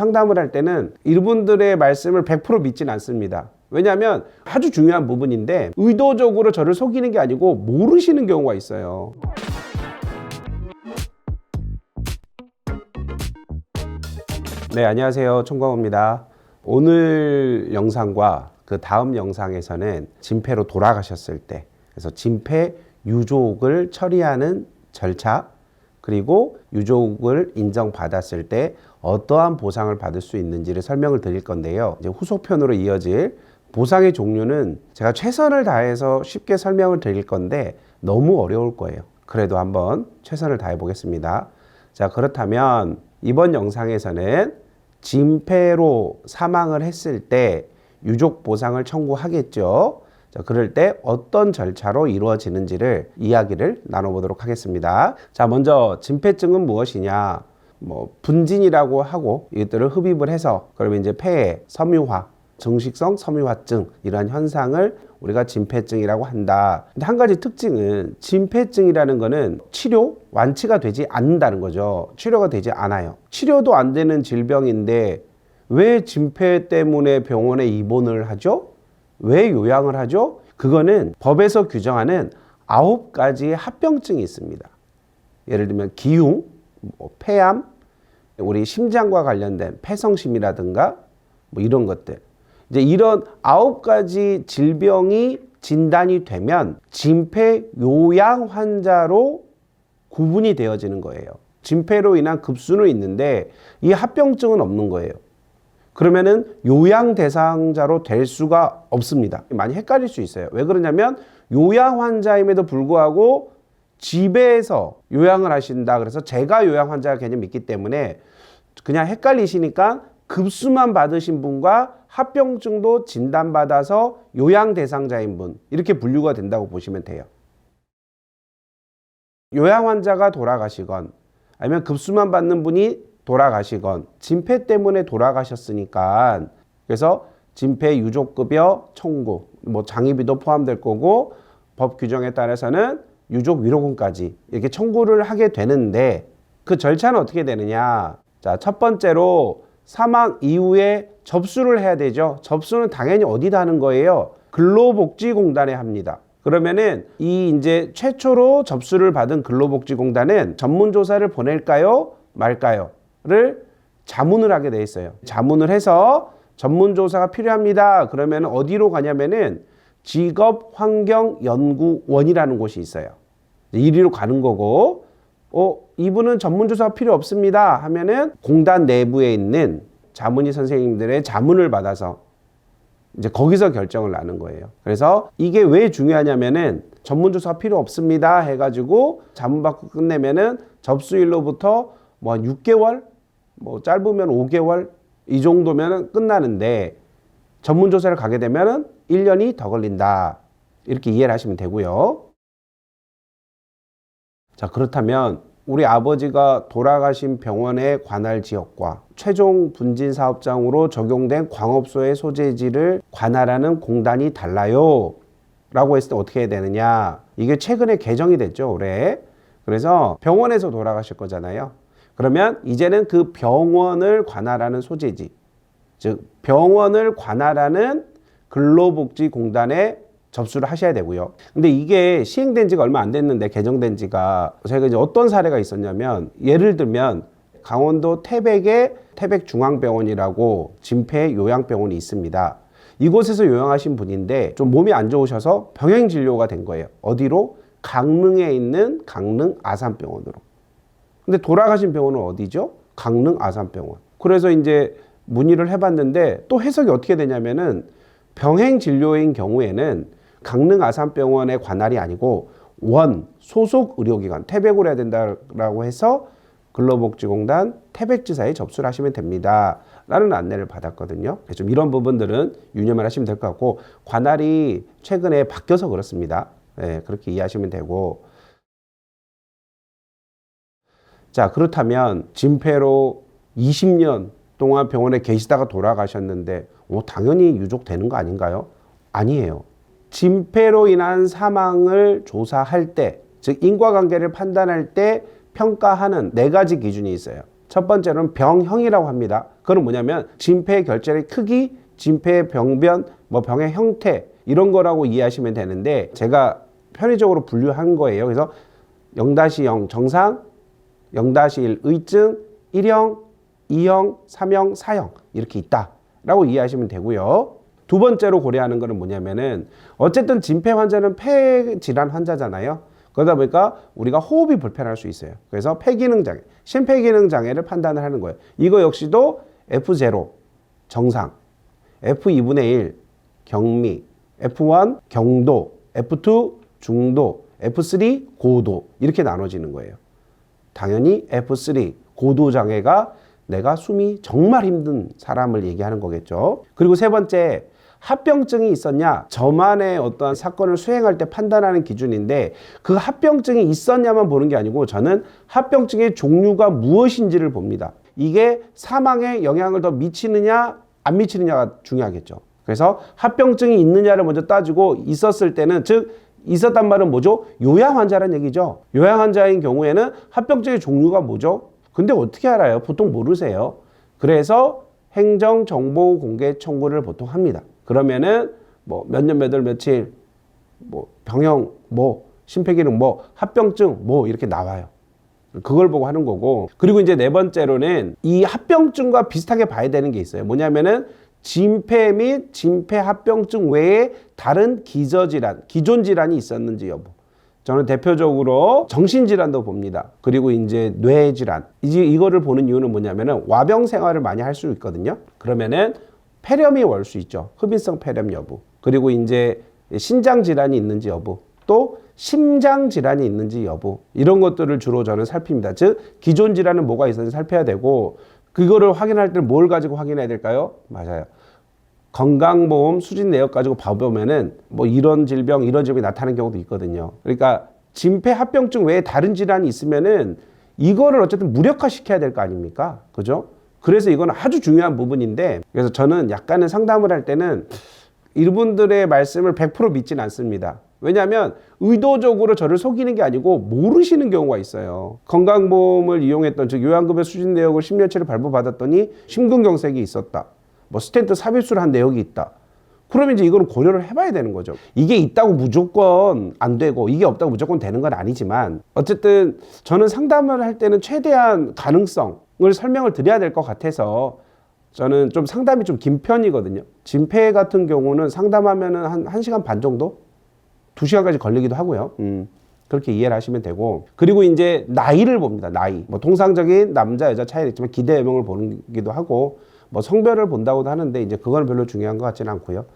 상담을 할 때는 이분들의 말씀을 100% 믿진 않습니다. 왜냐하면 아주 중요한 부분인데 의도적으로 저를 속이는 게 아니고 모르시는 경우가 있어요. 네, 안녕하세요. 총광호입니다. 오늘 영상과 그 다음 영상에서는 진폐로 돌아가셨을 때, 그래서 진폐 유족을 처리하는 절차, 그리고 유족을 인정받았을 때 어떠한 보상을 받을 수 있는지를 설명을 드릴 건데요. 이제 후속편으로 이어질 보상의 종류는 제가 최선을 다해서 쉽게 설명을 드릴 건데 너무 어려울 거예요. 그래도 한번 최선을 다해 보겠습니다. 자, 그렇다면 이번 영상에서는 진폐로 사망을 했을 때 유족 보상을 청구하겠죠. 자, 그럴 때 어떤 절차로 이루어지는지를 이야기를 나눠보도록 하겠습니다. 자, 먼저 진폐증은 무엇이냐? 뭐 분진이라고 하고 이것들을 흡입을 해서 그러면 이제 폐에 섬유화, 정식성 섬유화증 이러한 현상을 우리가 진폐증이라고 한다. 근데 한 가지 특징은 진폐증이라는 거는 치료 완치가 되지 않는다는 거죠. 치료가 되지 않아요. 치료도 안 되는 질병인데 왜 진폐 때문에 병원에 입원을 하죠? 왜 요양을 하죠? 그거는 법에서 규정하는 아홉 가지의 합병증이 있습니다. 예를 들면 기흉, 뭐 폐암, 우리 심장과 관련된 폐성심이라든가 뭐 이런 것들. 이제 이런 아홉 가지 질병이 진단이 되면 진폐 요양 환자로 구분이 되어지는 거예요. 진폐로 인한 급수는 있는데 이 합병증은 없는 거예요. 그러면은 요양 대상자로 될 수가 없습니다. 많이 헷갈릴 수 있어요. 왜 그러냐면 요양 환자임에도 불구하고 집에서 요양을 하신다. 그래서 제가 요양 환자 개념이 있기 때문에 그냥 헷갈리시니까 급수만 받으신 분과 합병증도 진단받아서 요양 대상자인 분 이렇게 분류가 된다고 보시면 돼요. 요양 환자가 돌아가시건 아니면 급수만 받는 분이 돌아가시건 진폐 때문에 돌아가셨으니까. 그래서 진폐 유족급여 청구 뭐 장의비도 포함될 거고 법 규정에 따라서는 유족 위로금까지 이렇게 청구를 하게 되는데 그 절차는 어떻게 되느냐? 자첫 번째로 사망 이후에 접수를 해야 되죠. 접수는 당연히 어디다 하는 거예요? 근로복지공단에 합니다. 그러면은 이 이제 최초로 접수를 받은 근로복지공단은 전문조사를 보낼까요? 말까요 를 자문을 하게 돼 있어요. 자문을 해서 전문 조사가 필요합니다. 그러면 어디로 가냐면은 직업환경연구원이라는 곳이 있어요. 이리로 가는 거고, 어, 이분은 전문 조사가 필요 없습니다. 하면은 공단 내부에 있는 자문의 선생님들의 자문을 받아서 이제 거기서 결정을 나는 거예요. 그래서 이게 왜 중요하냐면은 전문 조사가 필요 없습니다. 해가지고 자문 받고 끝내면은 접수일로부터 뭐 한 6개월, 뭐 짧으면 5개월 이 정도면 끝나는데 전문 조사를 가게 되면 1년이 더 걸린다. 이렇게 이해를 하시면 되고요. 자, 그렇다면 우리 아버지가 돌아가신 병원의 관할 지역과 최종 분진 사업장으로 적용된 광업소의 소재지를 관할하는 공단이 달라요. 라고 했을 때 어떻게 해야 되느냐. 이게 최근에 개정이 됐죠, 올해. 그래서 병원에서 돌아가실 거잖아요. 그러면 이제는 그 병원을 관할하는 소재지, 즉 병원을 관할하는 근로복지공단에 접수를 하셔야 되고요. 근데 이게 시행된 지가 얼마 안 됐는데 개정된 지가 저희가 이제 어떤 사례가 있었냐면 예를 들면 강원도 태백에 태백중앙병원이라고 진폐 요양병원이 있습니다. 이곳에서 요양하신 분인데 좀 몸이 안 좋으셔서 병행 진료가 된 거예요. 어디로? 강릉에 있는 강릉 아산병원으로. 근데 돌아가신 병원은 어디죠? 강릉 아산병원. 그래서 이제 문의를 해봤는데 또 해석이 어떻게 되냐면은 병행 진료인 경우에는 강릉 아산병원의 관할이 아니고 원 소속 의료기관 태백으로 해야 된다라고 해서 근로복지공단 태백지사에 접수를 하시면 됩니다. 라는 안내를 받았거든요. 좀 이런 부분들은 유념을 하시면 될 것 같고 관할이 최근에 바뀌어서 그렇습니다. 네, 그렇게 이해하시면 되고 자, 그렇다면 진폐로 20년 동안 병원에 계시다가 돌아가셨는데 오, 당연히 유족되는 거 아닌가요? 아니에요. 진폐로 인한 사망을 조사할 때, 즉 인과관계를 판단할 때 평가하는 네 가지 기준이 있어요. 첫 번째로는 병형이라고 합니다. 그건 뭐냐면 진폐 결절의 크기, 진폐 병변, 뭐 병의 형태 이런 거라고 이해하시면 되는데 제가 편의적으로 분류한 거예요. 그래서 0-0 정상, 0-1 의증, 1형, 2형, 3형, 4형 이렇게 있다라고 이해하시면 되고요. 두 번째로 고려하는 거는 뭐냐면은 어쨌든 진폐 환자는 폐 질환 환자잖아요. 그러다 보니까 우리가 호흡이 불편할 수 있어요. 그래서 폐기능 장애, 심폐기능 장애를 판단을 하는 거예요. 이거 역시도 F0 정상, F2분의 1 경미, F1 경도, F2 중도, F3 고도 이렇게 나눠지는 거예요. 당연히 F3 고도 장애가 내가 숨이 정말 힘든 사람을 얘기하는 거겠죠. 그리고 세 번째 합병증이 있었냐 저만의 어떠한 사건을 수행할 때 판단하는 기준인데 그 합병증이 있었냐만 보는 게 아니고 저는 합병증의 종류가 무엇인지를 봅니다. 이게 사망에 영향을 더 미치느냐 안 미치느냐가 중요하겠죠. 그래서 합병증이 있느냐를 먼저 따지고 있었을 때는 즉 있었단 말은 뭐죠? 요양 환자라는 얘기죠. 요양 환자인 경우에는 합병증의 종류가 뭐죠? 근데 어떻게 알아요? 보통 모르세요. 그래서 행정 정보 공개 청구를 보통 합니다. 그러면은 뭐 몇 년 몇 월 며칠 뭐 병형 뭐 심폐기능 뭐 합병증 뭐 이렇게 나와요. 그걸 보고 하는 거고 그리고 이제 네 번째로는 이 합병증과 비슷하게 봐야 되는 게 있어요. 뭐냐면은 진폐 및 진폐 합병증 외에 다른 기저질환, 기존 질환이 있었는지 여부. 저는 대표적으로 정신질환도 봅니다. 그리고 이제 뇌질환. 이제 이거를 보는 이유는 뭐냐면은 와병 생활을 많이 할 수 있거든요. 그러면은 폐렴이 올 수 있죠. 흡인성 폐렴 여부. 그리고 이제 신장 질환이 있는지 여부. 또 심장 질환이 있는지 여부. 이런 것들을 주로 저는 살핍니다. 즉 기존 질환은 뭐가 있었는지 살펴야 되고 그거를 확인할 때는 뭘 가지고 확인해야 될까요? 맞아요. 건강보험 수진 내역 가지고 봐보면은 뭐 이런 질병, 이런 질병이 나타나는 경우도 있거든요. 그러니까 진폐 합병증 외에 다른 질환이 있으면은 이거를 어쨌든 무력화 시켜야 될 거 아닙니까? 그죠? 그래서 이건 아주 중요한 부분인데 그래서 저는 약간의 상담을 할 때는 이분들의 말씀을 100% 믿진 않습니다. 왜냐하면 의도적으로 저를 속이는 게 아니고 모르시는 경우가 있어요. 건강보험을 이용했던 즉 요양급여 수진 내역을 10년치를 발부받았더니 심근경색이 있었다. 뭐 스텐트 삽입수를 한 내역이 있다. 그러면 이제 이거는 고려를 해봐야 되는 거죠. 이게 있다고 무조건 안 되고 이게 없다고 무조건 되는 건 아니지만 어쨌든 저는 상담을 할 때는 최대한 가능성을 설명을 드려야 될 것 같아서 저는 좀 상담이 좀 긴 편이거든요. 진폐 같은 경우는 상담하면은 한 1시간 반 정도? 2시간까지 걸리기도 하고요. 음. 그렇게 이해를 하시면 되고 그리고 이제 나이를 봅니다. 나이. 뭐 통상적인 남자 여자 차이는 있지만 기대 여명을 보기도 하고 뭐 성별을 본다고도 하는데 이제 그건 별로 중요한 것 같지는 않고요.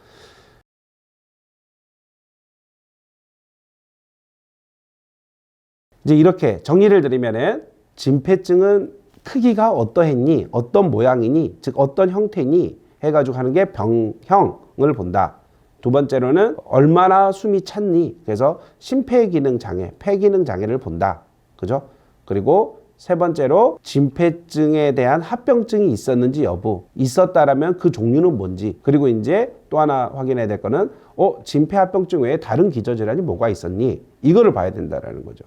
이제 이렇게 정리를 드리면은 진폐증은 크기가 어떠했니, 어떤 모양이니, 즉 어떤 형태니 해가지고 하는 게 병형을 본다. 두 번째로는 얼마나 숨이 찼니, 그래서 심폐기능 장애, 폐기능 장애를 본다. 그죠? 그리고 세 번째로 진폐증에 대한 합병증이 있었는지 여부 있었다라면 그 종류는 뭔지 그리고 이제 또 하나 확인해야 될 거는 어 진폐 합병증 외에 다른 기저질환이 뭐가 있었니? 이거를 봐야 된다라는 거죠.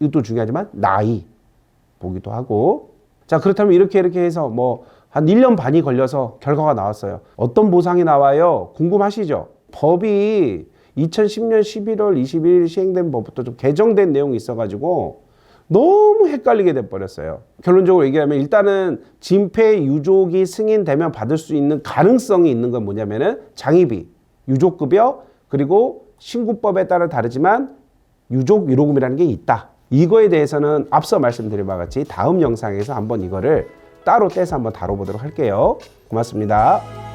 이것도 중요하지만 나이 보기도 하고. 자 그렇다면 이렇게 이렇게 해서 뭐 한 1년 반이 걸려서 결과가 나왔어요. 어떤 보상이 나와요? 궁금하시죠? 법이 2010년 11월 21일 시행된 법부터 좀 개정된 내용이 있어가지고 너무 헷갈리게 돼버렸어요. 결론적으로 얘기하면 일단은 진폐 유족이 승인되면 받을 수 있는 가능성이 있는 건 뭐냐면은 장의비, 유족급여 그리고 신고법에 따라 다르지만 유족 위로금이라는 게 있다. 이거에 대해서는 앞서 말씀드린 바와 같이 다음 영상에서 한번 이거를 따로 떼서 한번 다뤄보도록 할게요. 고맙습니다.